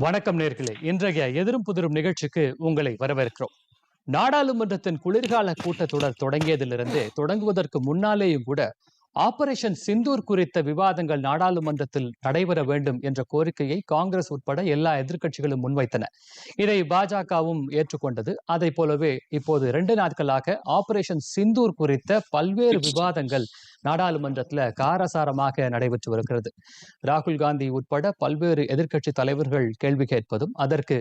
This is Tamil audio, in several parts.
வணக்கம் நேர்களே. இன்றைய எதிரும் புதிரும் நிகழ்ச்சிக்கு உங்களை வரவேற்கிறோம். நாடாளுமன்றத்தின் குளிர்கால கூட்டத்தொடர் தொடங்கியதிலிருந்து தொடங்குவதற்கு முன்னாலேயும் கூட ஆபரேஷன் சிந்தூர் குறித்த விவாதங்கள் நாடாளுமன்றத்தில் நடைபெற வேண்டும் என்ற கோரிக்கையை காங்கிரஸ் உட்பட எல்லா எதிர்க்கட்சிகளும் முன்வைத்தன. இதை பாஜகவும் ஏற்றுக்கொண்டது. அதை போலவே இப்போது இரண்டு நாட்களாக ஆபரேஷன் சிந்தூர் குறித்த பல்வேறு விவாதங்கள் நாடாளுமன்றத்துல காரசாரமாக நடைபெற்று வருகிறது. ராகுல் காந்தி உட்பட பல்வேறு எதிர்க்கட்சி தலைவர்கள் கேள்வி கேட்பதும் அதற்கு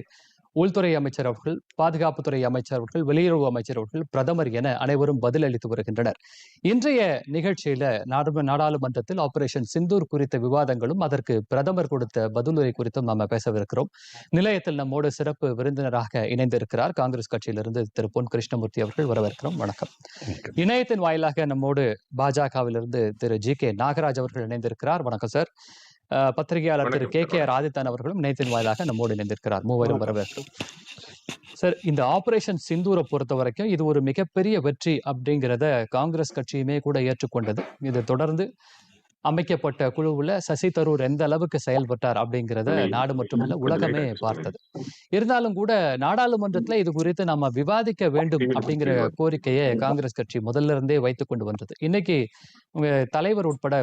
உள்துறை அமைச்சர் அவர்கள் பாதுகாப்புத்துறை அமைச்சர் அவர்கள் வெளியுறவு அமைச்சர் அவர்கள் பிரதமர் என அனைவரும் பதிலளித்து வருகின்றனர். இன்றைய நிகழ்ச்சியில நாடு நாடாளுமன்றத்தில் ஆபரேஷன் சிந்தூர் குறித்த விவாதங்களும் அதற்கு பிரதமர் கொடுத்த பதிலுரை குறித்தும் நாம பேசவிருக்கிறோம். நிலையத்தில் நம்மோடு சிறப்பு விருந்தினராக இணைந்திருக்கிறார் காங்கிரஸ் கட்சியிலிருந்து திரு பொன் கிருஷ்ணமூர்த்தி அவர்கள் வரவேற்கிறோம். வணக்கம். இணையத்தின் வாயிலாக நம்மோடு பாஜகவிலிருந்து திரு ஜி கே நாகராஜ் அவர்கள் இணைந்திருக்கிறார். வணக்கம் சார். பத்திரிகையாளர் திரு கே. கே. ஆர் ஆதித்தன் அவர்களும் இணையத்தின் வாயிலாக நம்மோடு இணைந்திருக்கிறார். மூவரும் வரவேற்கிறோம் சார். இந்த ஆபரேஷன் சிந்தூரை பொறுத்த வரைக்கும் இது ஒரு மிகப்பெரிய வெற்றி அப்படிங்கிறத காங்கிரஸ் கட்சியுமே கூட ஏற்றுக்கொண்டது. இது தொடர்ந்து அமைக்கப்பட்ட குழுவுல சசி தரூர் எந்த அளவுக்கு செயல்பட்டார் அப்படிங்கிறத நாடு மட்டுமல்ல உலகமே பார்த்தது. இருந்தாலும் கூட நாடாளுமன்றத்துல இது குறித்து நம்ம விவாதிக்க வேண்டும் அப்படிங்கிற கோரிக்கையை காங்கிரஸ் கட்சி முதல்ல இருந்தே வைத்துக் கொண்டு வந்தது. இன்னைக்கு உங்க தலைவர் உட்பட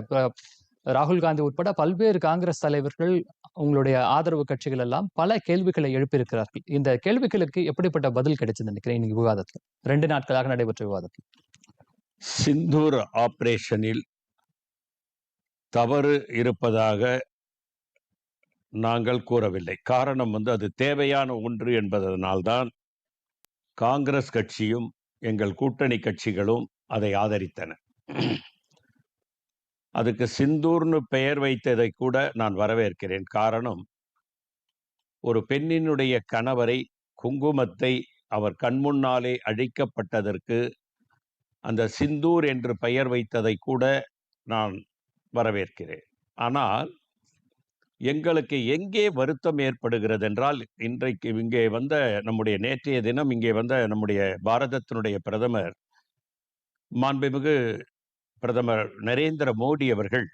ராகுல் காந்தி உட்பட பல்வேறு காங்கிரஸ் தலைவர்கள் உங்களுடைய ஆதரவு கட்சிகள் எல்லாம் பல கேள்விகளை எழுப்பியிருக்கிறார்கள். இந்த கேள்விகளுக்கு எப்படிப்பட்ட பதில் கிடைச்சது நினைக்கிறேன். இன்னைக்கு விவாதத்துல. ரெண்டு நாட்களாக நடைபெற்ற விவாதத்தில் சிந்தூர் ஆபரேஷனில் தவறு இருப்பதாக நாங்கள் கூறவில்லை. காரணம் வந்து அது தேவையான ஒன்று என்பதனால்தான் காங்கிரஸ் கட்சியும் எங்கள் கூட்டணி கட்சிகளும் அதை ஆதரித்தன. அதுக்கு சிந்தூர்னு பெயர் வைத்ததை கூட நான் வரவேற்கிறேன். காரணம் ஒரு பெண்ணினுடைய கணவரை குங்குமத்தை அவர் கண்முன்னாலே அழிக்கப்பட்டதற்கு அந்த சிந்தூர் என்று பெயர் வைத்ததை கூட நான் வரவேற்கிறேன். ஆனால் எங்களுக்கு எங்கே வருத்தம் ஏற்படுகிறது என்றால் இன்றைக்கு இங்கே வந்த நம்முடைய நேற்றைய தினம் இங்கே வந்த நம்முடைய பாரதத்தினுடைய பிரதமர் மாண்புமிகு பிரதமர் நரேந்திர மோடி அவர்கள்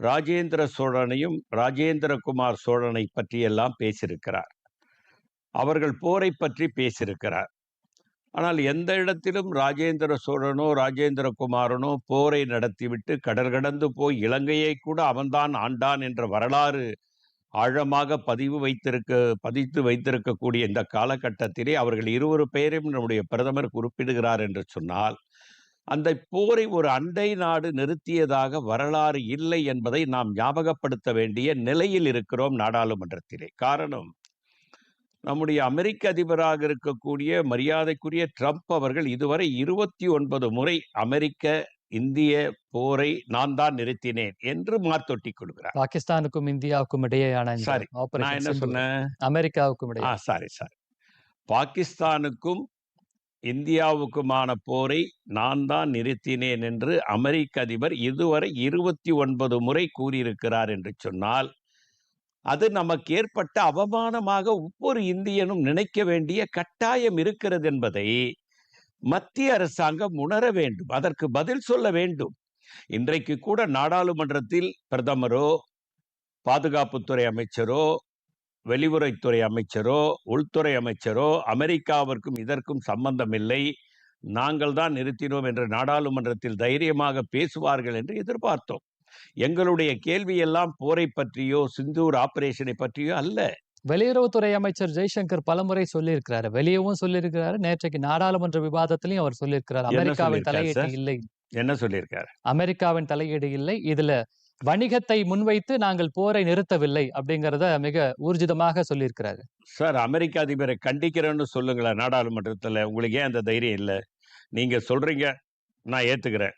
ராஜேந்திர சோழனையும் ராஜேந்திர குமார் சோழனை பற்றியெல்லாம் பேசியிருக்கிறார். அவர்கள் போரை பற்றி பேசியிருக்கிறார். ஆனால் எந்த இடத்திலும் ராஜேந்திர சோழனோ ராஜேந்திர குமாரனோ போரை நடத்திவிட்டு கடல் கடந்து போய் இலங்கையை கூட அவன்தான் ஆண்டான் என்ற வரலாறு ஆழமாக பதிவு வைத்திருக்க பதித்து வைத்திருக்கக்கூடிய இந்த காலகட்டத்திலே அவர்கள் இருவரு பெயரையும் நம்முடைய பிரதமர் குறிப்பிடுகிறார் என்று சொன்னால் அந்த போரை ஒரு அண்டை நாடு நிறுத்தியதாக வரலாறு இல்லை என்பதை நாம் ஞாபகப்படுத்த வேண்டிய நிலையில் இருக்கிறோம் நாடாளுமன்றத்திலே. காரணம் நம்முடைய அமெரிக்க அதிபராக இருக்கக்கூடிய மரியாதைக்குரிய ட்ரம்ப் அவர்கள் இதுவரை இருபத்தி ஒன்பது முறை அமெரிக்க இந்திய போரை நான் தான் நிறுத்தினேன் என்று மாத்தொட்டி கொள்கிறார். பாகிஸ்தானுக்கும் இந்தியாவுக்கும் இடையேயான Sorry, நான் என்ன சொன்னேன்? அமெரிக்காவுக்கும் இடையே. Sorry sorry. பாகிஸ்தானுக்கும் இந்தியாவுக்குமான போரை நான் தான் நிறுத்தினேன் என்று அமெரிக்க அதிபர் இதுவரை இருபத்தி ஒன்பது முறை கூறியிருக்கிறார் என்று சொன்னால் அது நமக்கு ஏற்பட்ட அவமானமாக ஒவ்வொரு இந்தியனும் நினைக்க வேண்டிய கட்டாயம் இருக்கிறது என்பதை மத்திய அரசாங்கம் உணர வேண்டும். அதற்கு பதில் சொல்ல வேண்டும். இன்றைக்கு கூட நாடாளுமன்றத்தில் பிரதமரோ பாதுகாப்புத்துறை அமைச்சரோ வெளியுறவுத்துறை அமைச்சரோ உள்துறை அமைச்சரோ அமெரிக்காவிற்கும் இதற்கும் சம்பந்தமில்லை நாங்கள் தான் நிறுத்தினோம் என்று நாடாளுமன்றத்தில் தைரியமாக பேசுவார்கள் என்று எதிர்பார்த்தோம். எங்களுடைய கேள்வி எல்லாம் போரை பற்றியோ சிந்தூர் ஆபரேஷனை பற்றியோ அல்ல. வெளியுறவுத்துறை அமைச்சர் ஜெய்சங்கர் பலமுறை சொல்லியிருக்கிறாரு. வெளியவும் சொல்லியிருக்கிறாரு. நேற்றைக்கு நாடாளுமன்ற விவாதத்திலையும் அவர் சொல்லியிருக்கிறார். அமெரிக்காவின் தலையீடு? இல்லை. என்ன சொல்லியிருக்காரு? அமெரிக்காவின் தலையீடு இல்லை. இதுல வணிகத்தை முன்வைத்து நாங்கள் போரை நிறுத்தவில்லை அப்படிங்கிறத மிக ஊர்ஜிதமாக சொல்லியிருக்கிறாரு. சார் அமெரிக்க அதிபரை கண்டிக்கிறேன்னு சொல்லுங்களேன் நாடாளுமன்றத்தில். உங்களுக்கு ஏன் அந்த தைரியம் இல்லை? நீங்க சொல்றீங்க நான் ஏத்துக்கிறேன்.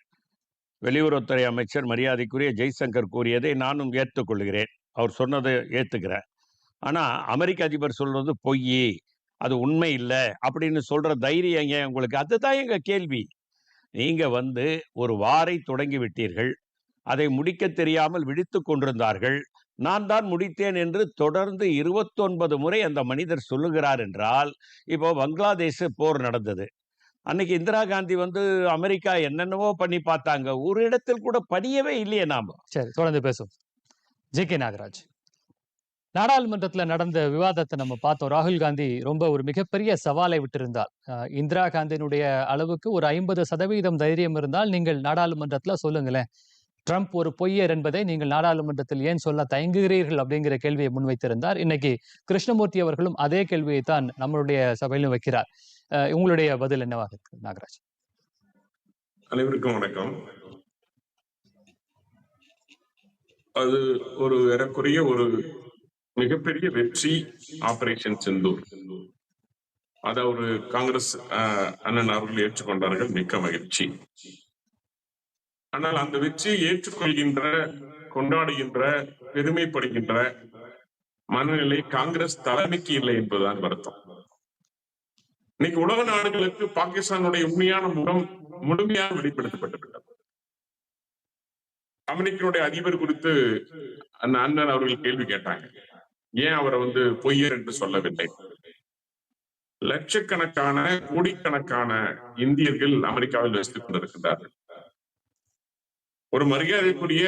வெளியுறவுத்துறை அமைச்சர் மரியாதைக்குரிய ஜெய்சங்கர் கூறியதை நானும் ஏற்றுக்கொள்கிறேன். அவர் சொன்னதை ஏற்றுக்கிறேன் ஆனால் அமெரிக்க அதிபர் சொல்றது பொய் அது உண்மை இல்லை அப்படின்னு சொல்கிற தைரியம் ஏன் உங்களுக்கு? அதுதான் எங்கள் கேள்வி. நீங்கள் வந்து ஒரு வாரை தொடங்கி விட்டீர்கள் அதை முடிக்க தெரியாமல் விழித்து கொண்டிருந்தார்கள். நான் தான் முடித்தேன் என்று தொடர்ந்து இருபத்தொன்பது முறை அந்த மனிதர் சொல்லுகிறார் என்றால் இப்போ பங்களாதேஷ் போர் நடந்தது. அன்னைக்கு இந்திரா காந்தி வந்து அமெரிக்கா என்னென்னவோ பண்ணி பார்த்தாங்க. ஒரு இடத்தில் கூட படியவே இல்லையே நாம. சரி தொடர்ந்து பேசும் ஜே கே நாகராஜ். நாடாளுமன்றத்துல நடந்த விவாதத்தை நம்ம பார்த்தோம். ராகுல் காந்தி ரொம்ப ஒரு மிகப்பெரிய சவாலை விட்டிருந்தார். அஹ் இந்திரா காந்தியினுடைய அளவுக்கு ஒரு ஐம்பது சதவீதம் தைரியம் இருந்தால் நீங்கள் நாடாளுமன்றத்துல சொல்லுங்களேன். ட்ரம்ப் ஒரு பொய்யர் என்பதை நீங்கள் நாடாளுமன்றத்தில் ஏன் சொல்ல தயங்குகிறீர்கள் அப்படிங்கிற கேள்வியை முன்வைத்திருந்தார். இன்னைக்கு கிருஷ்ணமூர்த்தி அவர்களும் அதே கேள்வியை தான் நம்மளுடைய சபையிலும் வைக்கிறார். உங்களுடைய பதில் என்னவாக இருக்கு நாகராஜ்? அனைவருக்கும் வணக்கம். அது ஒரு ஏறக்குறைய ஒரு மிகப்பெரிய வெற்றி ஆபரேஷன் செந்தூர். அதை ஒரு காங்கிரஸ் ஆஹ், அண்ணன் அவர்கள் ஏற்றுக்கொண்டார்கள் மிக்க மகிழ்ச்சி. ஆனால் அந்த வெற்றியை ஏற்றுக்கொள்கின்ற கொண்டாடுகின்ற பெருமைப்படுகின்ற மனநிலை காங்கிரஸ் தலைமைக்கு இல்லை என்பதுதான் வருத்தம். இன்னைக்கு உலக நாடுகளுக்கு பாகிஸ்தானுடைய உண்மையான முகம் முழுமையாக வெளிப்படுத்தப்பட்டுவிட்டது. அமெரிக்கனுடைய அதிபர் குறித்து அந்த அண்ணன் அவர்கள் கேள்வி கேட்டாங்க. ஏன் அவரை வந்து பொய்யர் என்று சொல்லவில்லை? லட்சக்கணக்கான கோடிக்கணக்கான இந்தியர்கள் அமெரிக்காவில் வசித்துக் கொண்டிருக்கிறார்கள் ஒரு மரியாதைக்குரிய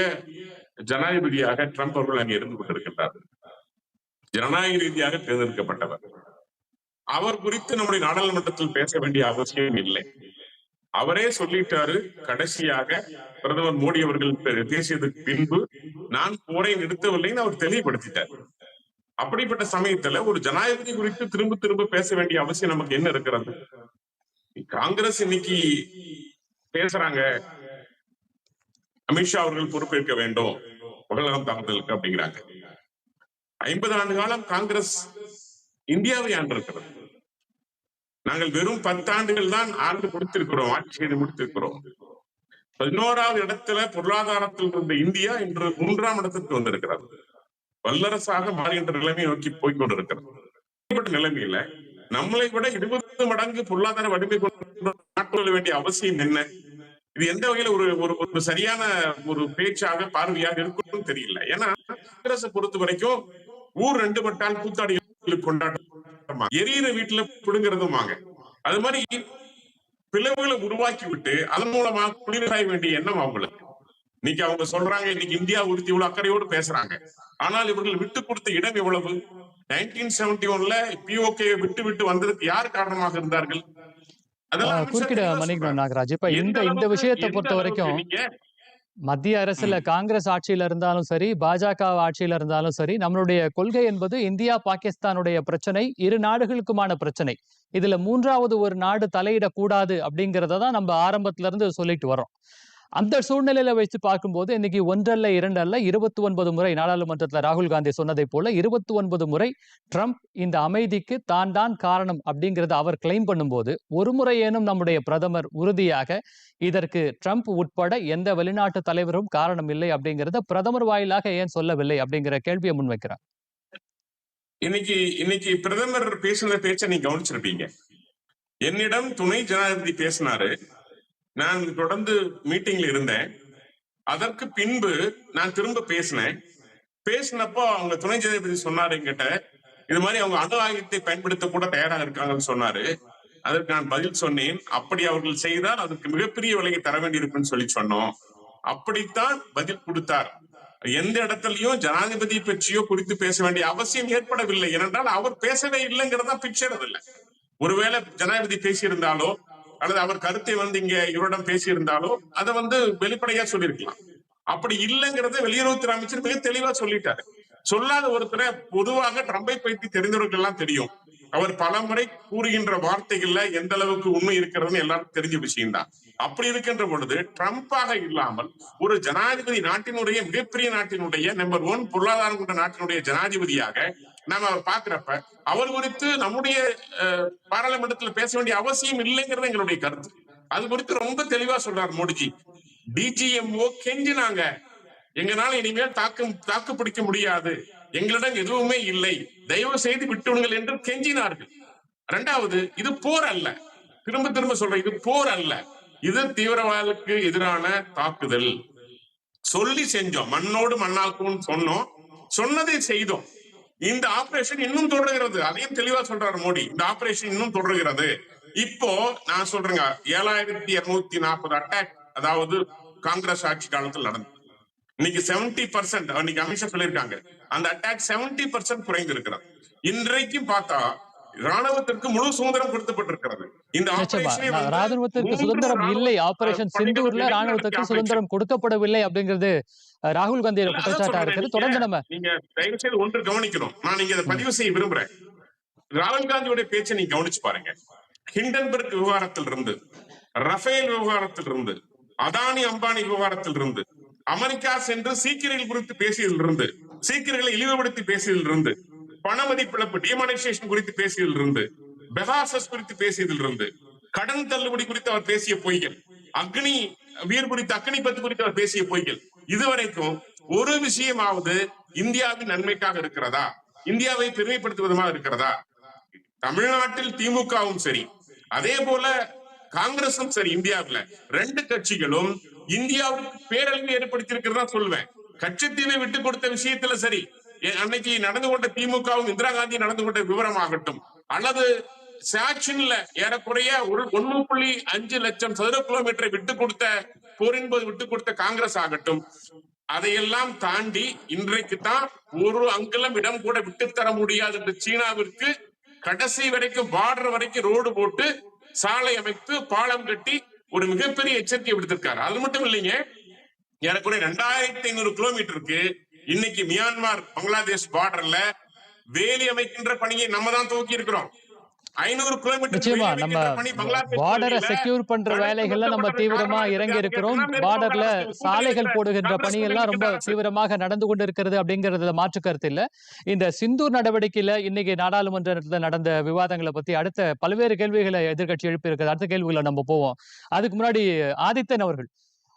ஜனாதிபதியாக ட்ரம்ப் அவர்கள் அங்கே இருந்து கொண்டிருக்கின்றார் ஜனநாயக ரீதியாக தேர்ந்தெடுக்கப்பட்டவர். அவர் குறித்து நம்முடைய நாடாளுமன்றத்தில் பேச வேண்டிய அவசியம் இல்லை. அவரே சொல்லிட்டாரு கடைசியாக பிரதமர் மோடி அவர்கள் பேசியதுக்கு பின்பு நான் போரை நிறுத்தவில்லைன்னு அவர் தெளிவுபடுத்திட்டார். அப்படிப்பட்ட சமயத்துல ஒரு ஜனாதிபதி குறித்து திரும்ப திரும்ப பேச வேண்டிய அவசியம் நமக்கு என்ன இருக்கிறது? காங்கிரஸ் இன்னைக்கு பேசுறாங்க அமித்ஷா அவர்கள் பொறுப்பேற்க வேண்டும். உடலகம் தாக்குதலுக்கு அப்படிங்கிறாங்க. ஐம்பது ஆண்டு காலம் காங்கிரஸ் இந்தியாவை ஆண்டிருக்கிறது. நாங்கள் வெறும் பத்தாண்டுகள் தான் ஆண்டு முடித்திருக்கிறோம் ஆட்சி செய்து முடித்திருக்கிறோம். பதினோராவது இடத்துல பொருளாதாரத்தில் இருந்த இந்தியா இன்று மூன்றாம் இடத்திற்கு வந்திருக்கிறது. வல்லரசாக மாறுகின்ற நிலைமையை நோக்கி போய்கொண்டிருக்கிறது நிலைமையில நம்மளை விட இருபது மடங்கு பொருளாதார வலிமை கொண்டு வேண்டிய அவசியம் என்ன? இது எந்த வகையில ஒரு ஒரு ஒரு சரியான ஒரு பேச்சாக பார்வையாக இருக்கும்னு தெரியல. ஏன்னா காங்கிரஸை பொறுத்த வரைக்கும் ஊர் ரெண்டு பட்டால் கூத்தாடிகள் கொண்டாட்டம்? எரியிற வீட்டுல பிடுங்கிறதுமாங்க. அது மாதிரி பிளவுகளை உருவாக்கி விட்டு அதன் மூலமா குளிராய வேண்டிய எண்ணம் அவங்களுக்கு. இன்னைக்கு அவங்க சொல்றாங்க இன்னைக்கு இந்தியா குறித்து இவ்வளவு அக்கறையோடு பேசுறாங்க. ஆனால் இவர்கள் விட்டு கொடுத்த இடம் எவ்வளவு? நைன்டீன் செவன்டி ஒன்ல பிஓகே விட்டு விட்டு வந்ததுக்கு யார் காரணமாக இருந்தார்கள்? குறுக்கிட மன்னிக்கணும். நாகராஜ். இப்ப இந்த இந்த விஷயத்தை பொறுத்த வரைக்கும் மத்திய அரசுல காங்கிரஸ் ஆட்சியில இருந்தாலும் சரி பாஜக ஆட்சியில இருந்தாலும் சரி நம்மளுடைய கொள்கை என்பது இந்தியா பாகிஸ்தானுடைய பிரச்சனை இரு நாடுகளுக்குமான பிரச்சனை. இதுல மூன்றாவது ஒரு நாடு தலையிடக்கூடாது அப்படிங்கறத தான் நம்ம ஆரம்பத்துல இருந்து சொல்லிட்டு வரோம் அந்த சூழ்நிலையில வச்சு பார்க்கும்போது இன்னைக்கு ஒன்றல்ல இரண்டு அல்ல இருபத்தி ஒன்பது முறை நாடாளுமன்றத்துல ராகுல் காந்தி சொன்னதை போல இருபத்தி ஒன்பது முறை ட்ரம்ப் இந்த அமைதிக்கு தான் தான் காரணம் அப்படிங்கிறத அவர் கிளைம் பண்ணும்போது ஒரு முறையேனும் நம்முடைய பிரதமர் உறுதியாக இதற்கு ட்ரம்ப் உட்பட எந்த வெளிநாட்டு தலைவரும் காரணம் இல்லை அப்படிங்கிறத பிரதமர் வாயிலாக ஏன் சொல்லவில்லை அப்படிங்கிற கேள்வியை முன்வைக்கிறார். இன்னைக்கு இன்னைக்கு பிரதமர் பேசுன பேச்சை நீங்க கவனிச்சிருப்பீங்க. என்னிடம் துணை ஜனாதிபதி பேசினாரு. நான் தொடர்ந்து மீட்டிங்ல இருந்தேன். அதற்கு பின்பு நான் திரும்ப பேசினேன். பேசினப்போ அவங்க துணை ஜனாதிபதி சொன்னாரு என்கிட்ட இது மாதிரி அவங்க அணு ஆயுதத்தை பயன்படுத்த கூட தயாராக இருக்காங்கன்னு சொன்னாரு. அதற்கு நான் பதில் சொன்னேன். அப்படி அவர்கள் செய்தால் அதுக்கு மிகப்பெரிய விலையை தர வேண்டியிருக்குன்னு சொல்லி சொன்னோம். அப்படித்தான் பதில் கொடுத்தார். எந்த இடத்துலயும் ஜனாதிபதி பற்றியோ குறித்து பேச வேண்டிய அவசியம் ஏற்படவில்லை. ஏனென்றால் அவர் பேசவே இல்லைங்கிறதா பிக்சர் இல்லை. ஒருவேளை ஜனாதிபதி பேசியிருந்தாலோ அல்லது அவர் கருத்தை வந்து இங்க இவரிடம் பேசியிருந்தாலோ அதை வந்து வெளிப்படையா சொல்லியிருக்கலாம். அப்படி இல்லைங்கிறத வெளியுறவுத்துறை அமைச்சர் மிக தெளிவா சொல்லிட்டாரு. சொல்லாத ஒருத்தரை பொதுவாக ட்ரம்பை பற்றி தெரிந்தவர்கள் எல்லாம் தெரியும். அவர் பலமுறை கூறுகின்ற வார்த்தைகள்ல எந்த அளவுக்கு உண்மை இருக்கிறதுன்னு எல்லாரும் தெரிஞ்ச விஷயம்தான். அப்படி இருக்கின்ற பொழுது ட்ரம்ப்பாக இல்லாமல் ஒரு ஜனாதிபதி நாட்டினுடைய மிகப்பெரிய நாட்டினுடைய நம்பர் ஒன் பொருளாதாரம் கொண்ட நாட்டினுடைய ஜனாதிபதியாக நாம அவர் பாக்குறப்ப அவர் குறித்து நம்முடைய அஹ், பாராளுமன்றத்துல பேச வேண்டிய அவசியம் இல்லைங்கிறது எங்களுடைய கருத்து. அது குறித்து ரொம்ப தெளிவா சொல்றார் மோடிஜி. டிஜிஎம்ஓ கெஞ்சினாங்க. எங்களால இனிமேல் தாக்கு தாக்கு பிடிக்க முடியாது. எங்களிடம் எதுவுமே இல்லை. தயவு செய்து விட்டுவிடுங்கள் என்று கெஞ்சினார்கள். இரண்டாவது இது போர் அல்ல. திரும்ப திரும்ப சொல்றேன் இது போர் அல்ல. இது தீவிரவாதத்துக்கு எதிரான தாக்குதல். சொல்லி செஞ்சோம். மண்ணோடு மண்ணாக்கும்னு சொன்னோம். சொன்னதை செய்தோம். இந்த ஆபரேஷன் இன்னும் தொடர்கிறது. அதையும் தெளிவா சொல்றாரு மோடி. இந்த ஆபரேஷன் இன்னும் தொடர்கிறது. இப்போ நான் சொல்றேங்க ஏழாயிரத்தி இருநூத்தி நாற்பது அட்டாக் அதாவது காங்கிரஸ் ஆட்சி காலத்தில் நடந்தது. இன்னைக்கு செவன்டி பர்சன்ட் அன்னைக்கு அமித்ஷா சொல்லியிருக்காங்க. அந்த அட்டாக் செவன்டி பர்சன்ட் குறைந்து இருக்கிறது இன்றைக்கும் பார்த்தா ராணுவத்திற்கு முழு சுதந்திரம் கொடுக்கப்பட்டிருக்கிறது. இந்த ராணுவத்திற்கு சுதந்திரம் இல்லை. ஆபரேஷன் சிந்தூர்ல operation. சுதந்திரம் கொடுக்கப்படவில்லை அப்படிங்கிறது ராகுல் காந்தியோட குற்றச்சாட்டா. இருக்குது தொடர்ந்து நம்ம நீங்க தயவு செய்து ஒன்று கவனிக்கணும். நான் நீங்க இதை பதிவு செய்ய விரும்புறேன். ராகுல் காந்தியோட பேச்சை நீங்க கவனிச்சு பாருங்க. ஹிண்டன்பர்க் விவகாரத்தில் இருந்து ரஃபேல் விவகாரத்தில் இருந்து அதானி அம்பானி விவகாரத்தில் இருந்து அமெரிக்கா சென்று சீக்கியர்கள் குறித்து பேசியதில் இருந்து சீக்கியர்களை இழிவுபடுத்தி பேசியதில் இருந்து பண மதிப்பிழப்பு டிமானைசேஷன் குறித்து பேசியதில் இருந்து பெகாசஸ் குறித்து பேசியதில் இருந்து கடன் தள்ளுபடி குறித்து அவர் பேசிய பொய்கள் அக்னி வீர் குறித்து அக்னி பத்து குறித்து அவர் பேசிய பொய்கள் இதுவரைக்கும் ஒரு விஷயமாவது இந்தியாவின் நன்மைக்காக இருக்கிறதா? இந்தியாவை பெருமைப்படுத்துவதமாக இருக்கிறதா? தமிழ்நாட்டில் திமுகவும் சரி அதே போல காங்கிரசும் சரி இந்தியாவுல ரெண்டு கட்சிகளும் இந்தியாவுக்கு பேரழிவு ஏற்படுத்தி இருக்கிறதா சொல்லுவேன் கட்சித்தீவை விட்டு கொடுத்த விஷயத்துல சரி அன்னைக்கு நடந்து கொண்ட திமுகவும் இந்திரா காந்தி நடந்து கொண்ட விவரமாகட்டும். அல்லது சாக்ஷன்ல ஏறக்குறைய ஒரு ஒன்னு புள்ளி அஞ்சு லட்சம் சதுர கிலோமீட்டரை விட்டு கொடுத்த போரின் போது விட்டு கொடுத்த காங்கிரஸ் ஆகட்டும் அதையெல்லாம் தாண்டி இன்றைக்கு தான் ஒரு அங்குலம் இடம் கூட விட்டு தர முடியாது என்று சீனாவிற்கு கடைசி வரைக்கும் பார்டர் வரைக்கும் ரோடு போட்டு சாலை அமைத்து பாலம் கட்டி ஒரு மிகப்பெரிய எச்சரிக்கை விடுத்திருக்காரு. அது மட்டும் இல்லைங்க ஏறக்குறைய ரெண்டாயிரத்தி ஐநூறு கிலோமீட்டருக்கு இன்னைக்கு மியான்மர் பங்களாதேஷ் பார்டர்ல வேலி அமைக்கின்ற பணியை நம்ம தான் துவக்கி இருக்கிறோம். நிச்சயமா நம்ம பார்டரை செக்யூர் பண்ற வேலைகள்ல நம்ம தீவிரமா இறங்கி இருக்கிறோம். பார்டர்ல சாலைகள் போடுகின்ற பணியெல்லாம் ரொம்ப தீவிரமாக நடந்து கொண்டு இருக்கிறது அப்படிங்கறதுல மாற்று கருத்து இல்ல. இந்த சிந்தூர் நடவடிக்கையில இன்னைக்கு நாடாளுமன்றத்துல நடந்த விவாதங்களை பத்தி அடுத்த பல்வேறு கேள்விகளை எதிர்க்கட்சி எழுப்பி இருக்கிறது அடுத்த கேள்விகளை நம்ம போவோம். அதுக்கு முன்னாடி ஆதித்தன் அவர்கள்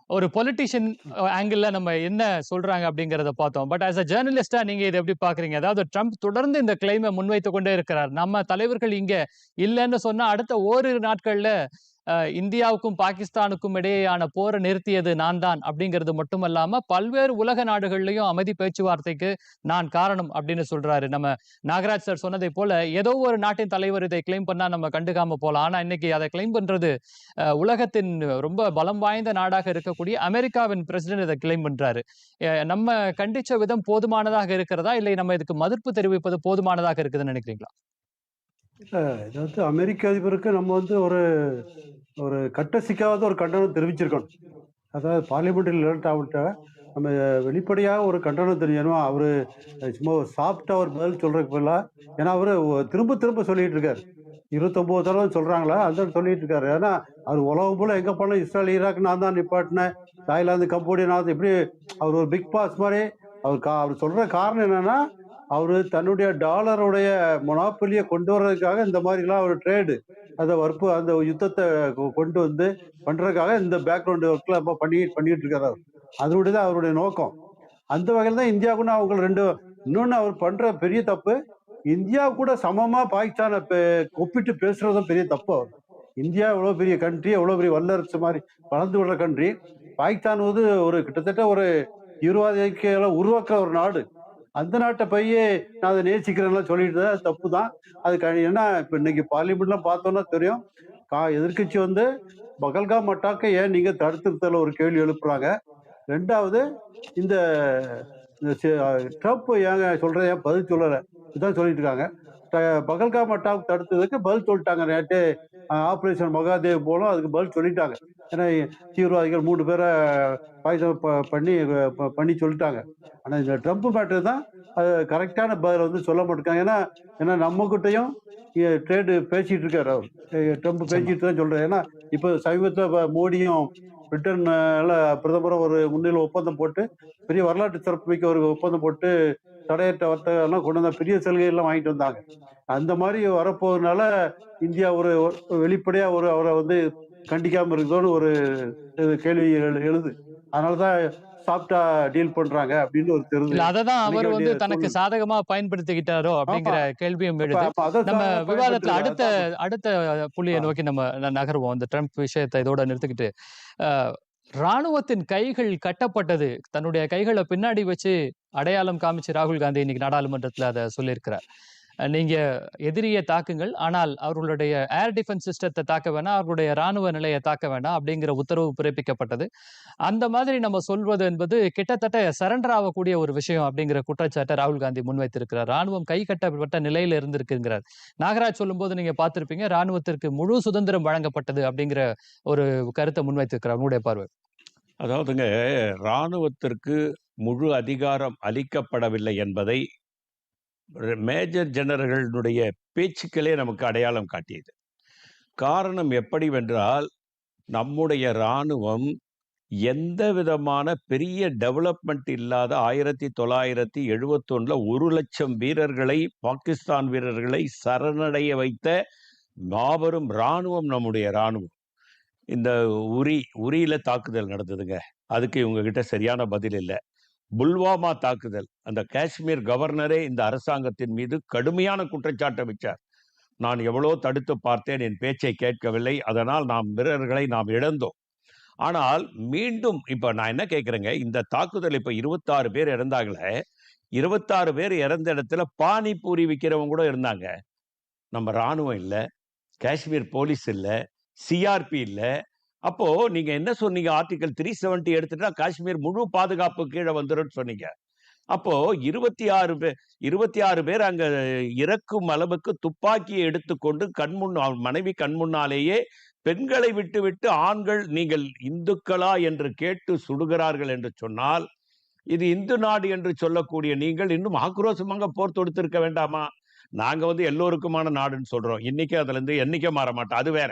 ஒரு பொலிட்டிஷியன் uh, ஆங்கிள் நம்ம என்ன சொல்றாங்க அப்படிங்கறத பார்த்தோம். பட் ஆஸ் அ ஜேர்னலிஸ்டா நீங்க இதை எப்படி பாக்குறீங்க அதாவது ட்ரம்ப் தொடர்ந்து இந்த கிளைமை முன்வைத்து கொண்டே இருக்கிறார். நம்ம தலைவர்கள் இங்க இல்லைன்னு சொன்னா அடுத்த ஓரிரு நாட்கள்ல இந்தியாவுக்கும் பாகிஸ்தானுக்கும் இடையேயான போரை நிறுத்தியது நான் தான் அப்படிங்கிறது மட்டுமல்லாம பல்வேறு உலக நாடுகள்லையும் அமைதி பேச்சுவார்த்தைக்கு நான் காரணம் அப்படின்னு சொல்றாரு. நம்ம நாகராஜ் சார் சொன்னதை போல ஏதோ ஒரு நாட்டின் தலைவர் இதை கிளைம் பண்ணா நம்ம கண்டுக்காம போகலாம் ஆனா இன்னைக்கு அதை கிளைம் பண்றது உலகத்தின் ரொம்ப பலம் வாய்ந்த நாடாக இருக்கக்கூடிய அமெரிக்காவின் பிரசிடென்ட் இதை கிளைம் பண்றாரு. நம்ம கண்டிச்ச விதம் போதுமானதாக இருக்கிறதா? இல்லை நம்ம இதுக்கு மதிப்பு தெரிவிப்பது போதுமானதாக இருக்குதுன்னு நினைக்கிறீங்களா? இல்லை இது வந்து அமெரிக்க அதிபருக்கு நம்ம வந்து ஒரு ஒரு கட்டசிக்காத ஒரு கண்டனம் தெரிவிச்சிருக்கணும். அதாவது பார்லிமெண்ட்டில் லேட் அவர்கிட்ட நம்ம வெளிப்படையாக ஒரு கண்டனம் தெரியணும். அவர் சும்மா சாஃப்டாக அவர் பதில் சொல்கிறதுக்கு பதிலாக ஏன்னா அவர் திரும்ப திரும்ப சொல்லிகிட்டு இருக்கார். இருபத்தொம்போது தடவை சொல்கிறாங்களா அந்த சொல்லிட்டு இருக்காரு. ஏன்னா அவர் உலகம் போல் எங்கே போனாலும் இஸ்ரேல் ஈராக் நான் தான் நிப்பாட்டினேன். தாய்லாந்து கம்போடியா நான் எப்படி இப்படி அவர் ஒரு பிக் பாஸ் மாதிரி அவர் கா அவர் சொல்கிற காரணம் என்னென்னா அவர் தன்னுடைய டாலருடைய மொனாப்பிலியை கொண்டு வர்றதுக்காக இந்த மாதிரிலாம் ஒரு ட்ரேடு அந்த வற்பு அந்த யுத்தத்தை கொ- கொண்டு வந்து பண்றதுக்காக இந்த பேக்ரவுண்ட் ஒர்க்ல அப்போ பண்ணி பண்ணிட்டு இருக்காரு அதனுடைய தான் அவருடைய நோக்கம். அந்த வகையில் தான் இந்தியா கூட அவங்க ரெண்டு இன்னொன்று அவர் பண்ற பெரிய தப்பு இந்தியா கூட சமமா பாகிஸ்தானை ஒப்பிட்டு பேசுறதும் பெரிய தப்பு அவர். இந்தியா எவ்வளோ பெரிய கண்ட்ரி எவ்வளோ பெரிய வல்லரசு மாதிரி வளர்ந்து விடுற கண்ட்ரி பாகிஸ்தான் வந்து ஒரு கிட்டத்தட்ட ஒரு இருபது ஐக்கியம் உருவாக்குற ஒரு நாடு. அந்த நாட்டை பையே நான் அதை நேசிக்கிறேன்லாம் சொல்லிட்டு தான் தப்பு தான் அது ஏன்னா இப்போ இன்னைக்கு பார்லிமெண்ட்லாம் பார்த்தோன்னா தெரியும். கா எதிர்க்கட்சி வந்து பகல்காம் மட்டாக்க ஏன் நீங்கள் தடுத்திருத்தல ஒரு கேள்வி எழுப்புறாங்க. ரெண்டாவது இந்த ட்ரம்ப் ஏங்க சொல்கிறத ஏன் பதில் சொல்லலை? இதுதான் சொல்லிட்டு இருக்காங்க ட- பகல்காம் தடுத்ததுக்கு பதில் சொல்லிட்டாங்க. நேற்று ஆப்ரேஷன் மகாதேவ் போலும் அதுக்கு பதில் சொல்லிட்டாங்க. ஏன்னா தீவிரவாதிகள் மூணு பேரை பாய்சன் ப- பண்ணி பண்ணி சொல்லிட்டாங்க. ஆனால் இந்த ட்ரம்ப் மேட்ரு தான் அது கரெக்டான பதில் வந்து சொல்ல மாட்டேங்காங்க ஏன்னா ஏன்னா நம்மக்கிட்டையும் ட்ரேடு பேசிட்டு இருக்காரு அவர். ட்ரம்ப் பேசிட்டு தான் சொல்றாரு. ஏன்னா இப்போ சமீபத்தில் மோடியும் பிரிட்டன்ல பிரதமரும் ஒரு முன்னிலை ஒப்பந்தம் போட்டு பெரிய வரலாற்று சிறப்புமிக்க ஒரு ஒப்பந்தம் போட்டு தடையற்ற வர்த்தகம் எல்லாம் கொண்டு வந்த பெரிய சலுகைகள்லாம் வாங்கிட்டு வந்தாங்க. அந்த மாதிரி வரப்போறதுனால இந்தியா ஒரு ஒரு வெளிப்படையா ஒரு அவரை வந்து கண்டிக்காம இருக்குதோன்னு ஒரு கேள்வி எழு- எழுது. அதனாலதான் சாஃப்டா டீல் பண்றாங்க அப்படின்னு ஒரு இல்ல அததான் அவர் வந்து தனக்கு. சாதகமா பயன்படுத்திக்கிட்டாரோ அப்படிங்கிற கேள்வியும் எழுது. நம்ம விவாதத்துல அடுத்த. அடுத்த புள்ளியை. நோக்கி நம்ம நகருவோம். இந்த ட்ரம்ப் விஷயத்தை இதோட நிறுத்திக்கிட்டு. ராணுவத்தின் கைகள் கட்டப்பட்டது. தன்னுடைய கைகளை பின்னாடி வச்சு அடையாளம் காமிச்சு ராகுல் காந்தி இன்னைக்கு நாடாளுமன்றத்துல அதை சொல்லியிருக்கிறார். நீங்கள் நீங்க எதிரியை தாக்குங்கள். ஆனால் அவர்களுடைய ஏர் டிஃபென்ஸ் சிஸ்டத்தை தாக்க வேணாம். அவர்களுடைய ராணுவ நிலையை தாக்க வேணாம் அப்படிங்கிற உத்தரவு பிறப்பிக்கப்பட்டது. அந்த மாதிரி நம்ம சொல்வது என்பது கிட்டத்தட்ட சரண்டர் ஆகக்கூடிய ஒரு விஷயம் அப்படிங்கிற குற்றச்சாட்டை ராகுல் காந்தி முன்வைத்திருக்கிறார். ராணுவம் கை கட்டப்பட்ட நிலையில இருந்திருக்குங்கிறார். நாகராஜ் சொல்லும்போது நீங்க பார்த்திருப்பீங்க ராணுவத்திற்கு முழு சுதந்திரம் வழங்கப்பட்டது அப்படிங்கிற ஒரு கருத்தை முன்வைத்திருக்கிறார் உங்களுடைய பார்வை. அதாவதுங்க இராணுவத்திற்கு முழு அதிகாரம் அளிக்கப்படவில்லை என்பதை மேஜர் ஜெனரல்களுடைய பேச்சுக்களே நமக்கு அடையாளம் காட்டியது. காரணம் எப்படிவென்றால் நம்முடைய இராணுவம் எந்த விதமான பெரிய டெவலப்மெண்ட் இல்லாத ஆயிரத்தி தொள்ளாயிரத்தி எழுபத்தொன்னில் ஒரு லட்சம் வீரர்களை பாகிஸ்தான் வீரர்களை சரணடைய வைத்த மாபெரும் இராணுவம் நம்முடைய இராணுவம். இந்த உரி உரியில தாக்குதல் நடந்ததுங்க. அதுக்கு இவங்க கிட்ட சரியான பதில் இல்லை. புல்வாமா தாக்குதல். அந்த காஷ்மீர் கவர்னரே இந்த அரசாங்கத்தின் மீது கடுமையான குற்றச்சாட்டை வச்சார் நான் எவ்வளோ தடுத்து பார்த்தேன் என் பேச்சை கேட்கவில்லை. அதனால் நாம் வீரர்களை நாம் இழந்தோம். ஆனால் மீண்டும் இப்போ நான் என்ன கேட்குறேங்க? இந்த தாக்குதல் இப்போ இருபத்தாறு பேர் இறந்தாங்களே இருபத்தாறு பேர் இறந்த இடத்துல பானிபூரி விற்கிறவங்க கூட இருந்தாங்க. நம்ம ராணுவம் இல்லை காஷ்மீர் போலீஸ் இல்லை சிஆர்பி இல்லை அப்போ நீங்க என்ன சொன்னீங்க? ஆர்டிகல் த்ரீ செவன்டி எடுத்துட்டா காஷ்மீர் முழு பாதுகாப்பு கீழே வந்துடும் சொன்னீங்க. அப்போ இருபத்தி ஆறு பேர் இருபத்தி ஆறு பேர் அங்க இறக்கும் அளவுக்கு துப்பாக்கியை எடுத்துக்கொண்டு கண்முன் மனைவி கண்முன்னாலேயே பெண்களை விட்டு விட்டு ஆண்கள் நீங்கள் இந்துக்களா என்று கேட்டு சுடுகிறார்கள் என்று சொன்னால் இது இந்து நாடு என்று சொல்லக்கூடிய நீங்கள் இன்னும் ஆக்ரோஷமாக போர் தொடுத்திருக்க வேண்டாமா? நாங்க வந்து எல்லோருக்குமான நாடுன்னு சொல்றோம். இன்னைக்கு அதுல இருந்து என்னைக்கே மாற மாட்டோம் அது வேற.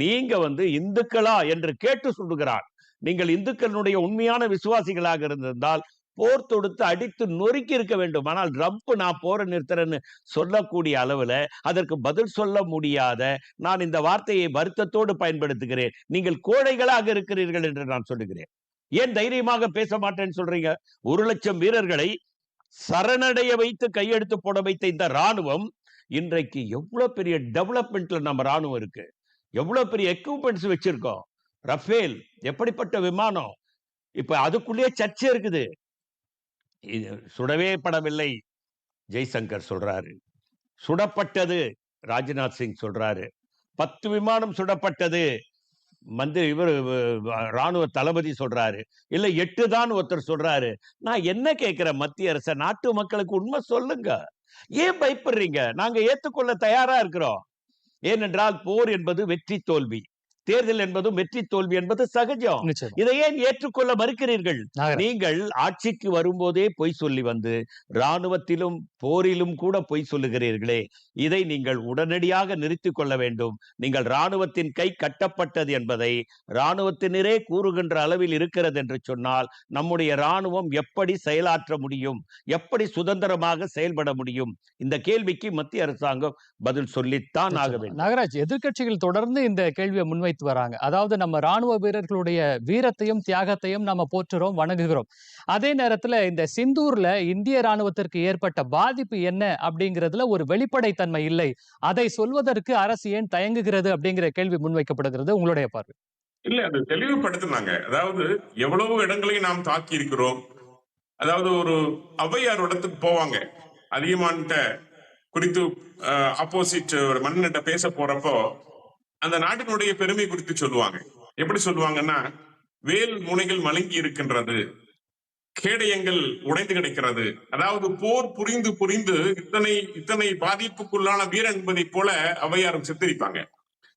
நீங்க வந்து இந்துக்களா என்று கேட்டு சொல்லுகிறார். நீங்கள் இந்துக்களுடைய உண்மையான விசுவாசிகளாக இருந்திருந்தால் போர் தொடுத்து அடித்து நொறுக்கி இருக்க வேண்டும். ஆனால் ரப்பு நான் போரை நிறுத்துறேன்னு சொல்லக்கூடிய அளவுல அதற்கு பதில் சொல்ல முடியாத நான் இந்த வார்த்தையை வருத்தத்தோடு பயன்படுத்துகிறேன். நீங்கள் கோழைகளாக இருக்கிறீர்கள் என்று நான் சொல்லுகிறேன். ஏன் தைரியமாக பேச மாட்டேன்னு சொல்றீங்க? ஒரு லட்சம் வீரர்களை சரணடைய வைத்து கையெடுத்து போட வைத்த இந்த ராணுவம் இன்றைக்கு எவ்வளவு பெரிய டெவலப்மெண்ட்ல நம்ம ராணுவம் இருக்கு? எவ்வளவு பெரிய எக்யூப்மெண்ட்ஸ் வச்சிருக்கோம்? ரஃபேல் எப்படிப்பட்ட விமானம்? இப்ப அதுக்குள்ளேயே சர்ச்சை இருக்குது. இது சுடவே படவில்லை ஜெய்சங்கர் சொல்றாரு. சுடப்பட்டது ராஜ்நாத் சிங் சொல்றாரு. பத்து விமானம் சுடப்பட்டது மந்திரி இவர் ராணுவ தளபதி சொல்றாரு. இல்ல எட்டு தான் ஒருத்தர் சொல்றாரு. நான் என்ன கேட்கிறேன் மத்திய அரச? நாட்டு மக்களுக்கு உண்மை சொல்லுங்க. ஏன் பயப்படுறீங்க? நாங்க ஏத்துக்கொள்ள தயாரா இருக்கிறோம். ஏனென்றால் போர் என்பது வெற்றி தோல்வி. தேர்தல் என்பதும் வெற்றி தோல்வி என்பது சகஜம். இதை ஏன் ஏற்றுக்கொள்ள மறுக்கிறீர்கள்? நீங்கள் ஆட்சிக்கு வரும்போதே பொய் சொல்லி வந்து ராணுவத்திலும் போரிலும் கூட பொய் சொல்லுகிறீர்களே. இதை நீங்கள் உடனடியாக நிறுத்திக் கொள்ள வேண்டும். நீங்கள் ராணுவத்தின் கை கட்டப்பட்டது என்பதை ராணுவத்தினரே கூறுகின்ற அளவில் இருக்கிறது என்று சொன்னால் நம்முடைய ராணுவம் எப்படி செயலாற்ற முடியும்? எப்படி சுதந்திரமாக செயல்பட முடியும்? இந்த கேள்விக்கு மத்திய அரசாங்கம் பதில் சொல்லித்தான் ஆக. வேண்டும். நாகராஜ் எதிர்க்கட்சிகள் தொடர்ந்து இந்த கேள்வியை முன்வைத்து வராங்க. அதாவது நம்ம ராணுவ வீரர்களுடைய வீரத்தையும் தியாகத்தையும் நம்ம போற்றுறோம் வணங்குகிறோம். அதே நேரத்துல இந்த சிந்தூர்ல இந்திய ராணுவத்திற்கு ஏற்பட்ட பாதிப்பு என்ன அப்படிங்கிறதுல ஒரு வெளிப்படைத்தன்மை இல்லை. அதை சொல்வதற்கு அரசு ஏன் தயங்குகிறது அப்படிங்கிற கேள்வி முன்வைக்கப்படுகிறது உங்களுடைய பார்வை. இல்ல அது தெளிவுபடுத்தினாங்க. அதாவது எவ்வளவு இடங்களை நாம் தாக்கி இருக்கிறோம் அதாவது ஒரு ஔவையார் இடத்துக்கு போவாங்க. அதிகமான்ட்ட குறித்து அப்போசிட் ஒரு மன்னன்ட்ட பேச போறப்போ அந்த நாட்டினுடைய பெருமை குறித்து சொல்லுவாங்க. எப்படி சொல்லுவாங்கன்னா வேல் முனைகள் மலங்கி இருக்கின்றது. கேடயங்கள் உடைந்து கிடைக்கிறது. அதாவது போர் புரிந்து புரிந்து இத்தனை இத்தனை பாதிப்புக்குள்ளான வீரன் என்பதை போல அவையாரும் சித்தரிப்பாங்க.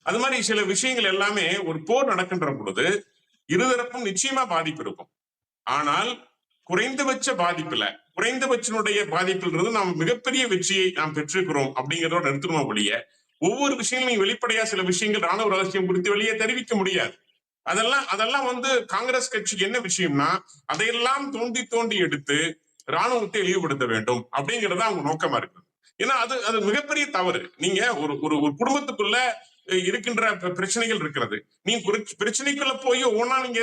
அது மாதிரி சில விஷயங்கள் எல்லாமே ஒரு போர் நடக்கின்ற பொழுது இருதரப்பும் நிச்சயமா பாதிப்பு இருக்கும். ஆனால் குறைந்தபட்ச பாதிப்புல குறைந்தபட்சனுடைய பாதிப்பிலிருந்து நாம் மிகப்பெரிய வெற்றியை நாம் பெற்றிருக்கிறோம் அப்படிங்கிறதோட நிறுத்தணுமா ஒழிய ஒவ்வொரு விஷயங்களையும் வெளிப்படையா சில விஷயங்கள் ராணுவ ரகசியம் குறித்து வெளியே தெரிவிக்க முடியாது. அதெல்லாம் அதெல்லாம் வந்து காங்கிரஸ் கட்சிக்கு என்ன விஷயம்னா அதையெல்லாம் தோண்டி தோண்டி எடுத்து ராணுவத்தை இழிவுபடுத்த வேண்டும் அப்படிங்கறத அவங்க நோக்கமா இருக்கு ஏன்னா அது அது மிகப்பெரிய தவறு. நீங்க ஒரு ஒரு ஒரு குடும்பத்துக்குள்ள இருக்கின்ற பிரச்சனைகள் இருக்கிறது. நீங்க பிரச்சனைக்குள்ள போய் ஒன்னா நீங்க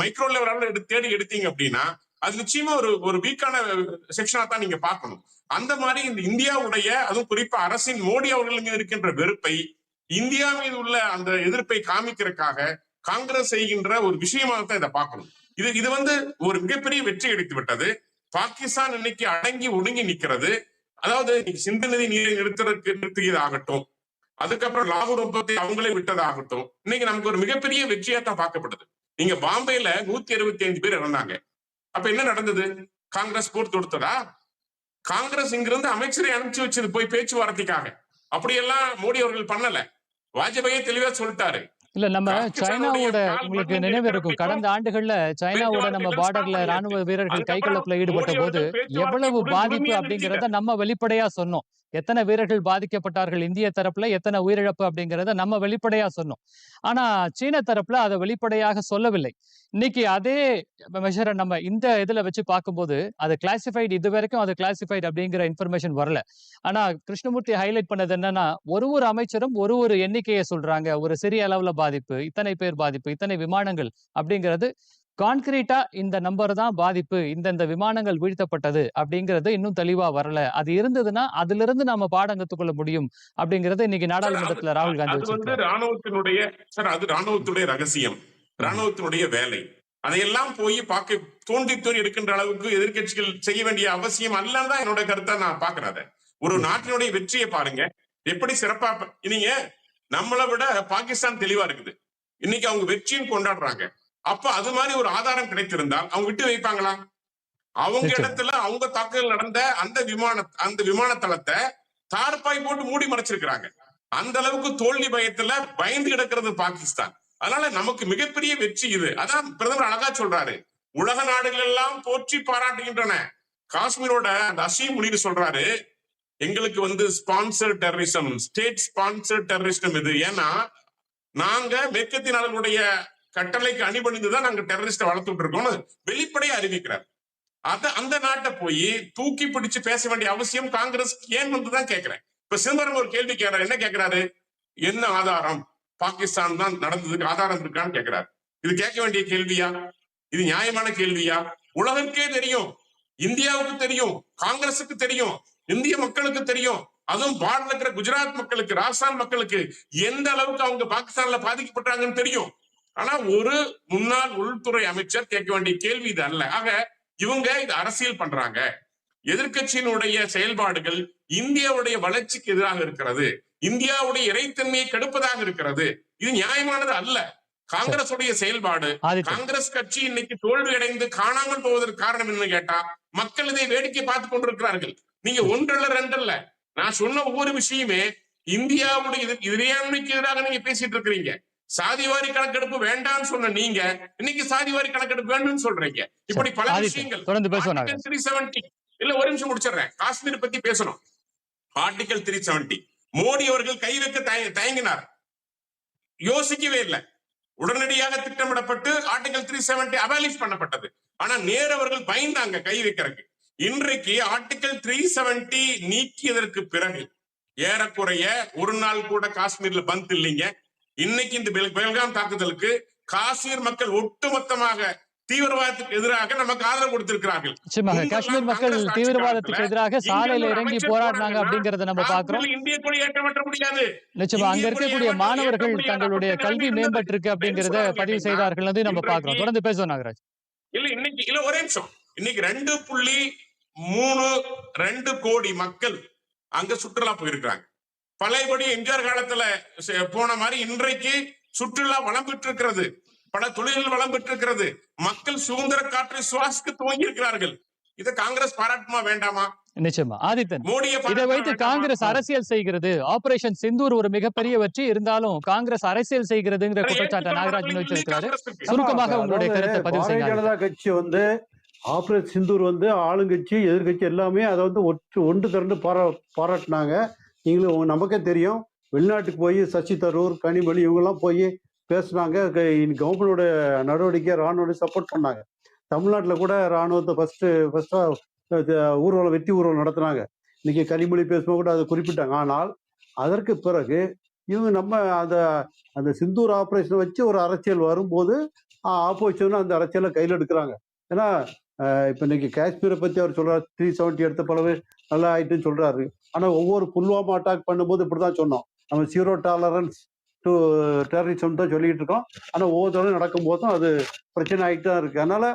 மைக்ரோ லெவலால எடுத்து தேடி எடுத்தீங்க அப்படின்னா அது நிச்சயமா ஒரு ஒரு வீக்கான செக்ஷனா தான் நீங்க பார்க்கணும். அந்த மாதிரி இந்த இந்தியாவுடைய அதுவும் குறிப்பா அரசின் மோடி அவர்கள் இருக்கின்ற வெறுப்பை இந்தியா மீது உள்ள அந்த எதிர்ப்பை காமிக்கிறதுக்காக காங்கிரஸ் செய்கின்ற ஒரு விஷயமாக தான் இதை பார்க்கணும். இது இது வந்து ஒரு மிகப்பெரிய வெற்றி அடித்து விட்டது. பாகிஸ்தான் இன்னைக்கு அடங்கி ஒடுங்கி நிக்கிறது அதாவது இன்னைக்கு சிந்து நதி நீரை நிறுத்துறதுக்கு நிறுத்தியது ஆகட்டும் அதுக்கப்புறம் லாகூர் ஒப்பத்தை அவங்களே விட்டதாகட்டும். இன்னைக்கு நமக்கு ஒரு மிகப்பெரிய வெற்றியா தான் பார்க்கப்படுது. நீங்க பாம்பேல நூத்தி அறுபத்தி ஐந்து பேர் இறந்தாங்க. அப்ப என்ன நடந்தது? காங்கிரஸ் போர் தொடுத்ததா? காங்கிரஸ் இங்கிருந்து அமைச்சரை அனுப்பிச்சு வச்சது போய் பேச்சுவார்த்தைக்காக. அப்படியெல்லாம் மோடி அவர்கள் பண்ணல. வாஜ்பாயே தெளிவா சொல்லிட்டாரு. இல்ல நம்ம சைனாவோட உங்களுக்கு நினைவு இருக்கும். கடந்த ஆண்டுகள்ல சைனாவோட நம்ம பார்டர்ல ராணுவ. வீரர்கள் அதுக்கப்புறம் கைகலப்புல ஈடுபட்ட போது எவ்வளவு பாதிப்பு அப்படிங்கறத நம்ம வெளிப்படையா சொன்னோம். எத்தனை வீரர்கள் பாதிக்கப்பட்டார்கள் இந்திய தரப்புல எத்தனை உயிரிழப்பு அப்படிங்கறத நம்ம வெளிப்படையா சொன்னோம். ஆனா சீன தரப்புல அதை வெளிப்படையாக சொல்லவில்லை. இன்னைக்கு அதே மெஷரை நம்ம இந்த இதுல வச்சு பார்க்கும்போது அது கிளாசிஃபைடு இது வரைக்கும் அது கிளாசிஃபைடு அப்படிங்கிற இன்ஃபர்மேஷன் வரல. ஆனா கிருஷ்ணமூர்த்தி ஹைலைட் பண்ணது என்னன்னா ஒரு ஒரு அமைச்சரும் ஒரு ஒரு எண்ணிக்கையை சொல்றாங்க. ஒரு சிறிய அளவுல பாதிப்பு இத்தனை பேர் பாதிப்பு இத்தனை விமானங்கள் அப்படிங்கிறது கான்கிரீட்டா இந்த நம்பர் தான் பாதிப்பு இந்தந்த விமானங்கள் வீழ்த்தப்பட்டது அப்படிங்கிறது இன்னும் தெளிவா வரல. அது இருந்ததுன்னா அதுல இருந்து நாம பாடம் கத்துக்கொள்ள முடியும் அப்படிங்கறது இன்னைக்கு நாடாளுமன்றத்துல ராகுல் காந்தி வந்து ராணுவத்தினுடைய சார் அது ராணுவத்துடைய ரகசியம். ராணுவத்தினுடைய வேலை. அதையெல்லாம் போய் பார்க்க தோண்டி தோண்டி எடுக்கின்ற அளவுக்கு எதிர்க்கட்சிகள் செய்ய வேண்டிய அவசியம் அல்லன்னு தான் என்னோட கருத்தை நான் பாக்குறேன். ஒரு நாட்டினுடைய வெற்றியை பாருங்க. எப்படி சிறப்பா நீங்க நம்மளை விட பாகிஸ்தான் தெளிவா இருக்குது. இன்னைக்கு அவங்க வெற்றியும் கொண்டாடுறாங்க. அப்ப அது மாதிரி ஒரு ஆதாரம் கிடைத்திருந்தால் அவங்க விட்டு வைப்பாங்களா? அவங்க. இடத்துல அவங்க தாக்குதல் நடந்த அந்த விமான அந்த விமான தளத்தை தார்பாய் போட்டு மூடி மறைச்சிருக்கிறாங்க. அந்த அளவுக்கு தோல்வி பயத்துல பயந்து கிடக்கிறது பாகிஸ்தான். அதனால நமக்கு மிகப்பெரிய வெற்றி இது. அதான் பிரதமர் அழகா சொல்றாரு. உலக நாடுகள் எல்லாம் போற்றி பாராட்டுகின்றன. காஷ்மீரோட அந்த அசீம் முனீர் சொல்றாரு எங்களுக்கு வந்து sponsor terrorism state sponsor terrorism இது. ஏன்னா நாங்க மேற்கத்திய கட்டளைக்கு அணிபணிந்துதான் நாங்க டெரரிஸ்ட வளர்த்துட்டு இருக்கோம்னு வெளிப்படையா அறிவிக்கிறார். அத அந்த நாட்டை போய் தூக்கி பிடிச்சு பேச வேண்டிய அவசியம் காங்கிரஸ் ஏன் வந்துதான் கேட்கிறேன். இப்ப சிதம்பரம் ஒரு கேள்வி கேட்கிறார். என்ன கேட்கிறாரு? என்ன ஆதாரம்? பாகிஸ்தான் தான் நடந்ததுக்கு ஆதாரம் இருக்கான்னு கேட்கிறாரு. இது கேட்க வேண்டிய கேள்வியா? இது நியாயமான கேள்வியா? உலகிற்கே தெரியும். இந்தியாவுக்கு தெரியும். காங்கிரஸுக்கு தெரியும். இந்திய மக்களுக்கு தெரியும். அதுவும் பார்டர்ல இருக்கிற குஜராத் மக்களுக்கு ராஜஸ்தான் மக்களுக்கு எந்த அளவுக்கு அவங்க பாகிஸ்தான்ல பாதிக்கப்பட்டாங்கன்னு தெரியும். ஆனா ஒரு முன்னாள் உள்துறை அமைச்சர் கேட்க வேண்டிய கேள்வி இது அல்ல. ஆக இவங்க இது அரசியல் பண்றாங்க. எதிர்க்கட்சியினுடைய செயல்பாடுகள் இந்தியாவுடைய வளர்ச்சிக்கு எதிராக இருக்கிறது. இந்தியாவுடைய இறைத்தன்மையை கெடுப்பதாக இருக்கிறது. இது நியாயமானது அல்ல. காங்கிரஸ் உடைய செயல்பாடு காங்கிரஸ் கட்சி இன்னைக்கு தோல்வி அடைந்து காணாமல் போவதற்கு காரணம் என்ன கேட்டா மக்கள் இதை வேடிக்கை பார்த்து கொண்டிருக்கிறார்கள். நீங்க ஒன்றல்ல ரெண்டல்ல. நான் சொன்ன ஒவ்வொரு விஷயமே இந்தியாவுடைய இறையாண்மைக்கு எதிராக நீங்க பேசிட்டு இருக்கிறீங்க. சாதிவாரி கணக்கெடுப்பு வேண்டாம்னு சொன்ன நீங்க இன்னைக்கு சாதிவாரி கணக்கெடுப்பு வேண்டும்னு சொல்றீங்க. இப்படி பல விஷயங்கள். தொடர்ந்து நாங்க. த்ரீ செவன்டி இல்ல ஒரு நிமிஷம் முடிச்சிடுறேன். காஷ்மீர் பத்தி பேசணும். ஆர்டிகல் த்ரீ செவன்டி மோடி அவர்கள் கை வைக்க தய- தயங்கினார். யோசிக்கவே இல்லை. உடனடியாக திட்டமிடப்பட்டு ஆர்டிகல் த்ரீ செவன்டி அபாலிஷ் பண்ணப்பட்டது. ஆனா நேரு அவர்கள் பயந்தாங்க கை வைக்கிறதுக்கு இன்றைக்கு ஆர்டிகல் த்ரீ செவன்டி நீக்கியதற்கு பிறகு ஏறக்குறைய ஒரு நாள் கூட காஷ்மீர்ல பந்த் இல்லைங்க. இன்னைக்கு இந்த பெல்- பெல்காம் தாக்குதலுக்கு காஷ்மீர் மக்கள் ஒட்டுமொத்தமாக தீவிரவாதத்துக்கு எதிராக நமக்கு ஆதரவு கொடுத்திருக்கிறார்கள். நிச்சயமாக காஷ்மீர் மக்கள் தீவிரவாதத்துக்கு எதிராக சாலையில இறங்கி போராடினாங்க போராடினா, அப்படிங்கறத நம்ம பாக்குறோம் இந்திய கொடி ஏற்றப்பட்ட முடியாது. நிச்சயமா அங்க இருக்கக்கூடிய கொடி மாணவர்கள் தங்களுடைய கல்வி மேம்பட்டு இருக்கு அப்படிங்கறத பதிவு? செய்தார்கள் நம்ம பாக்குறோம் தொடர்ந்து பேசுவோம் நாகராஜ். இல்ல இன்னைக்கு இல்ல ஒரே நிமிஷம். இன்னைக்கு ரெண்டு புள்ளி மூணு ரெண்டு கோடி மக்கள் அங்க சுற்றுலா போயிருக்காங்க பழையபடி எம்ஜிஆர் காலத்துல போன மாதிரி இன்றைக்கு சுற்றுலா வளம் பெற்றிருக்கிறது. பல தொழில்கள் வளம் பெற்றிருக்கிறது. மக்கள் சுதந்திர காற்றை சுவாசிக்க துவங்கி இருக்கிறார்கள் இதை காங்கிரஸ் பாராட்டுமா வேண்டாமா? நிச்சயமா. ஆதித்தன் மோடியை இதை வைத்து? காங்கிரஸ் அரசியல் செய்கிறது. ஆபரேஷன் சிந்தூர் ஒரு மிகப்பெரிய வெற்றி. இருந்தாலும் காங்கிரஸ் அரசியல் செய்கிறதுங்கிற குற்றச்சாட்டை ஏற்றுக்கொள்ள நாகராஜ் மக்கள் வச்சிருக்கிறாரு காங்கிரஸ் இருக்கு. சுருக்கமாக உங்களுடைய கருத்தை பதிவு செய்யுங்க ஜனதா கட்சி வந்து ஆப்ரேட் சிந்தூர் வந்து ஆளுங்கட்சி எதிர்கட்சி எல்லாமே அதை வந்து ஒற்று ஒன்று திரண்டு பாரா பாராட்டினாங்க. நீங்களும் உங்க- நமக்கே தெரியும். வெளிநாட்டுக்கு போய் சசி தரூர் கனிமொழி இவங்கெல்லாம் போய் பேசுனாங்க. கவர்மெண்டோட நடவடிக்கை ராணுவ சப்போர்ட் பண்ணாங்க. தமிழ்நாட்டில் கூட ராணுவத்தை ஃபஸ்ட்டு ஃபஸ்ட்டாக ஊர்வலம் வெற்றி ஊர்வலம் நடத்துனாங்க. இன்னைக்கு கனிமொழி பேசும்போது கூட அதை குறிப்பிட்டாங்க. ஆனால் அதற்கு பிறகு இவங்க நம்ம அந்த அந்த சிந்தூர் ஆப்ரேஷனை வச்சு ஒரு அரசியல் வரும்போது ஆப்போசிஷன் அந்த அரசியலை கையில் எடுக்கிறாங்க. ஏன்னா இப்போ இன்னைக்கு காஷ்மீரை பற்றி அவர் சொல்கிறார் த்ரீ செவன்ட்டி எடுத்த பலவே நல்லா ஆயிட்டுன்னு சொல்கிறாரு ஆனால் ஒவ்வொரு புல்வாமா அட்டாக் பண்ணும்போது இப்படி தான் சொன்னோம். நம்ம ஜீரோ டாலரன்ஸ் டு டெரரிசம் தான் சொல்லிட்டு இருக்கோம். ஆனால் ஒவ்வொரு தடவை நடக்கும் போதும் அது பிரச்சனை ஆகிட்டு தான் இருக்குது அதனால்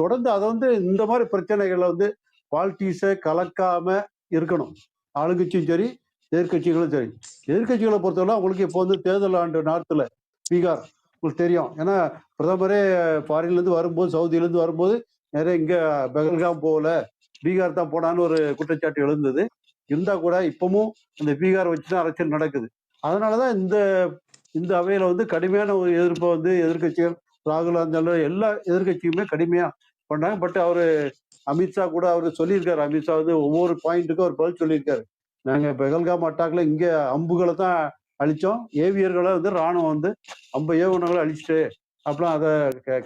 தொடர்ந்து அதை வந்து இந்த மாதிரி பிரச்சனைகளை வந்து பாலிட்டிக்ஸை கலக்காமல் இருக்கணும். ஆளுங்கட்சியும் சரி எதிர்க்கட்சிகளும் சரி. எதிர்க்கட்சிகளை பொறுத்தவரை அவங்களுக்கு இப்போ வந்து தேர்தல் ஆண்டு நார்த்தில் பீகார் உங்களுக்கு தெரியும். ஏன்னா பிரதமரே ஃபாரின்லேருந்து வரும்போது சவுதியிலேருந்து வரும்போது நிறைய இங்கே பெகல்காம் போகல பீகார் தான் போனான்னு ஒரு குற்றச்சாட்டு எழுந்தது. இருந்தா கூட இப்பவும் இந்த பீகார் வச்சு தான் அரசியல் நடக்குது. அதனாலதான் இந்த இந்த அவையில வந்து கடுமையான ஒரு எதிர்ப்பை வந்து எதிர்க்கட்சிகள் ராகுல் இருந்தாலும் எல்லா எதிர்க்கட்சியுமே கடுமையா பண்ணாங்க. பட் அவரு அமித்ஷா கூட அவரு சொல்லியிருக்காரு. அமித்ஷா வந்து ஒவ்வொரு பாயிண்ட்டுக்கும் அவர் பதில் சொல்லியிருக்காரு. நாங்க பெகல்காம் அட்டாக்ல இங்க அம்புகளை தான் அழிச்சோம். ஏவியர்களை வந்து ராணுவம் வந்து அம்ப ஏவுகணங்களை அழிச்சிட்டு அப்படிலாம் அதை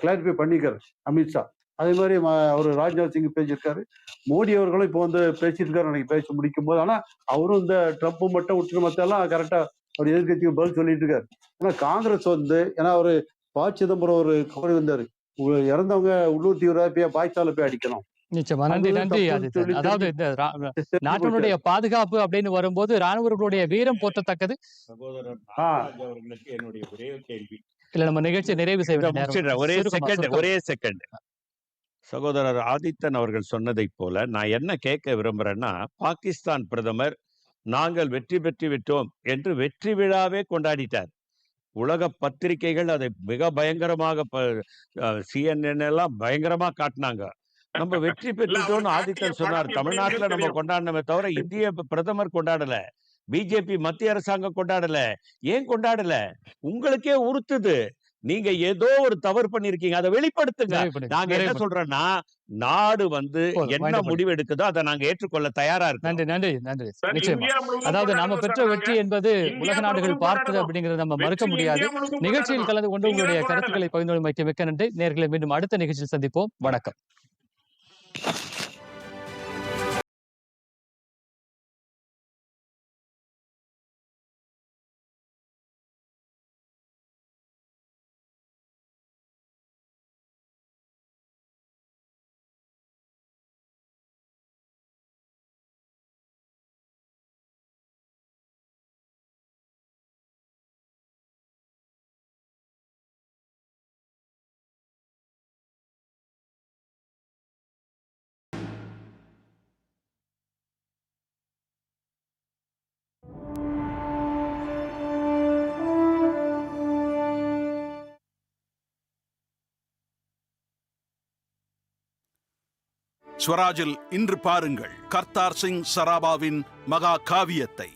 கிளாரிஃபை பண்ணிக்கிறார் அமித்ஷா அதே மாதிரி அவர் ராஜ்நாத் சிங் பேசியிருக்காரு. மோடி அவர்களும் இப்போ வந்து பேசியிருக்காரு எனக்கு பேச முடிக்கும் போது ஆனா அவரும் இந்த ட்ரம்ப் மட்டும் விட்டு மத்தெல்லாம் கரெக்டா அவர் எதிர்கட்சிக்கு பதில் சொல்லிட்டு இருக்காரு ஆனா காங்கிரஸ் வந்து ஏன்னா அவரு ப. சிதம்பரம் ஒரு கவலை வந்தாரு உங்க இறந்தவங்க உள்ளூர் தீவிரவாதியா பாய்ச்சால போய் அடிக்கணும். நிச்சயமா. நன்றி நன்றி அதாவது இந்த நாட்டினுடைய பாதுகாப்பு அப்படின்னு வரும்போது ராணுவர்களுடைய வீரம் போற்றத்தக்கது. அவர்களுக்கு என்னுடைய ஒரே கேள்வி. இல்ல நம்ம நிகழ்ச்சி நிறைவு முடிச்சிடுறேன். ஒரே செகண்ட். ஒரே செகண்ட் சகோதரர் ஆதித்தன் அவர்கள் சொன்னதைப் போல நான் என்ன கேட்க விரும்புறேன்னா பாகிஸ்தான் பிரதமர் நாங்கள் வெற்றி பெற்று விட்டோம் என்று வெற்றி விழாவே கொண்டாடிட்டார். உலக பத்திரிகைகள் அதை மிக பயங்கரமாக சிஎன்என் எல்லாம் பயங்கரமா காட்டினாங்க. நம்ம வெற்றி பெற்றுட்டோம்னு ஆதித்தன் சொன்னார். தமிழ்நாட்டுல நம்ம. கொண்டாடினமே தவிர இந்திய பிரதமர் கொண்டாடல. பிஜேபி மத்திய அரசாங்கம் கொண்டாடல. ஏன் கொண்டாடல? உங்களுக்கே உறுத்துது. நீங்க ஏதோ ஒரு தவறு பண்ணிருக்கீங்க அதை வெளிப்படுத்துங்க நாங்க என்ன. சொல்றோம்னா நாடு வந்து என்ன முடிவு எடுக்குதோ அதை நாங்க ஏற்றுக்கொள்ள தயாரா இருக்கோம் நன்றி நன்றி நன்றி நிச்சயமா அதாவது நாம பெற்ற வெற்றி. என்பது உலக நாடுகள் பார்த்தது. அப்படிங்கறத நம்ம மறுக்க முடியாது நிகழ்ச்சியில். கலந்து கொண்டு உங்களுடைய. கருத்துக்களை பகிர்ந்து கொள்ளும் மிக்க நன்றி நேர்களை மீண்டும் அடுத்த நிகழ்ச்சியில் சந்திப்போம் வணக்கம் ஸ்வராஜில் இன்று பாருங்கள். கர்த்தார் சிங் சராபாவின் மகா காவியத்தை.